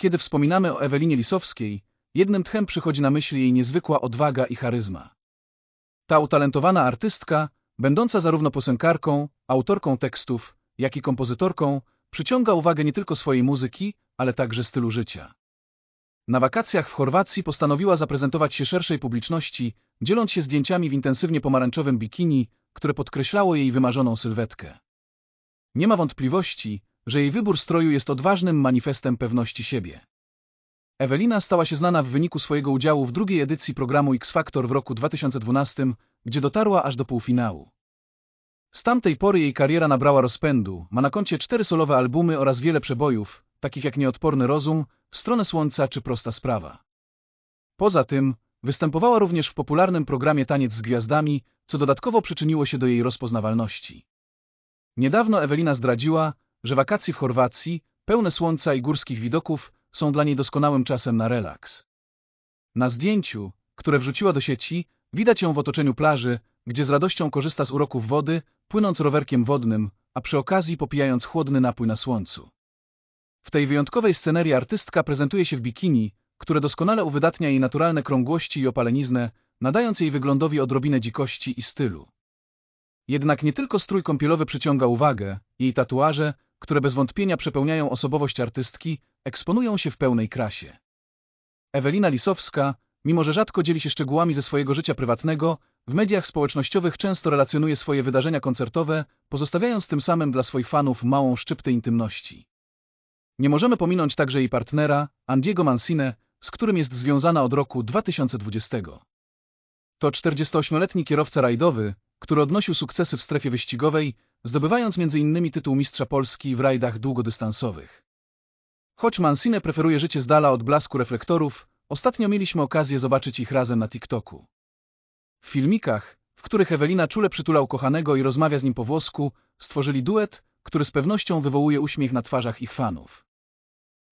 Kiedy wspominamy o Ewelinie Lisowskiej, jednym tchem przychodzi na myśl jej niezwykła odwaga i charyzma. Ta utalentowana artystka, będąca zarówno piosenkarką, autorką tekstów, jak i kompozytorką, przyciąga uwagę nie tylko swojej muzyki, ale także stylu życia. Na wakacjach w Chorwacji postanowiła zaprezentować się szerszej publiczności, dzieląc się zdjęciami w intensywnie pomarańczowym bikini, które podkreślało jej wymarzoną sylwetkę. Nie ma wątpliwości, że jej wybór stroju jest odważnym manifestem pewności siebie. Ewelina stała się znana w wyniku swojego udziału w drugiej edycji programu X Factor w roku 2012, gdzie dotarła aż do półfinału. Z tamtej pory jej kariera nabrała rozpędu, ma na koncie cztery solowe albumy oraz wiele przebojów, takich jak Nieodporny Rozum, stronę Słońca czy Prosta Sprawa. Poza tym, występowała również w popularnym programie Taniec z Gwiazdami, co dodatkowo przyczyniło się do jej rozpoznawalności. Niedawno Ewelina zdradziła, że wakacje w Chorwacji, pełne słońca i górskich widoków, są dla niej doskonałym czasem na relaks. Na zdjęciu, które wrzuciła do sieci, widać ją w otoczeniu plaży, gdzie z radością korzysta z uroków wody, płynąc rowerkiem wodnym, a przy okazji popijając chłodny napój na słońcu. W tej wyjątkowej scenerii artystka prezentuje się w bikini, które doskonale uwydatnia jej naturalne krągłości i opaleniznę, nadając jej wyglądowi odrobinę dzikości i stylu. Jednak nie tylko strój kąpielowy przyciąga uwagę, jej tatuaże, które bez wątpienia przepełniają osobowość artystki, eksponują się w pełnej krasie. Ewelina Lisowska, mimo że rzadko dzieli się szczegółami ze swojego życia prywatnego, w mediach społecznościowych często relacjonuje swoje wydarzenia koncertowe, pozostawiając tym samym dla swoich fanów małą szczyptę intymności. Nie możemy pominąć także jej partnera, Andiego Mancine, z którym jest związana od roku 2020. To 48-letni kierowca rajdowy, który odnosił sukcesy w strefie wyścigowej, zdobywając m.in. tytuł mistrza Polski w rajdach długodystansowych. Choć Mancine preferuje życie z dala od blasku reflektorów, ostatnio mieliśmy okazję zobaczyć ich razem na TikToku. W filmikach, w których Ewelina czule przytula ukochanego i rozmawia z nim po włosku, stworzyli duet, który z pewnością wywołuje uśmiech na twarzach ich fanów.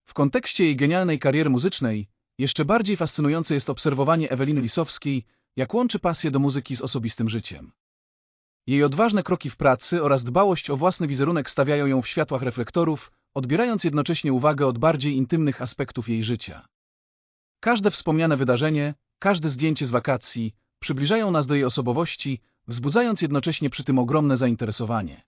W kontekście jej genialnej kariery muzycznej, jeszcze bardziej fascynujące jest obserwowanie Eweliny Lisowskiej, jak łączy pasję do muzyki z osobistym życiem. Jej odważne kroki w pracy oraz dbałość o własny wizerunek stawiają ją w światłach reflektorów, odbierając jednocześnie uwagę od bardziej intymnych aspektów jej życia. Każde wspomniane wydarzenie, każde zdjęcie z wakacji przybliżają nas do jej osobowości, wzbudzając jednocześnie przy tym ogromne zainteresowanie.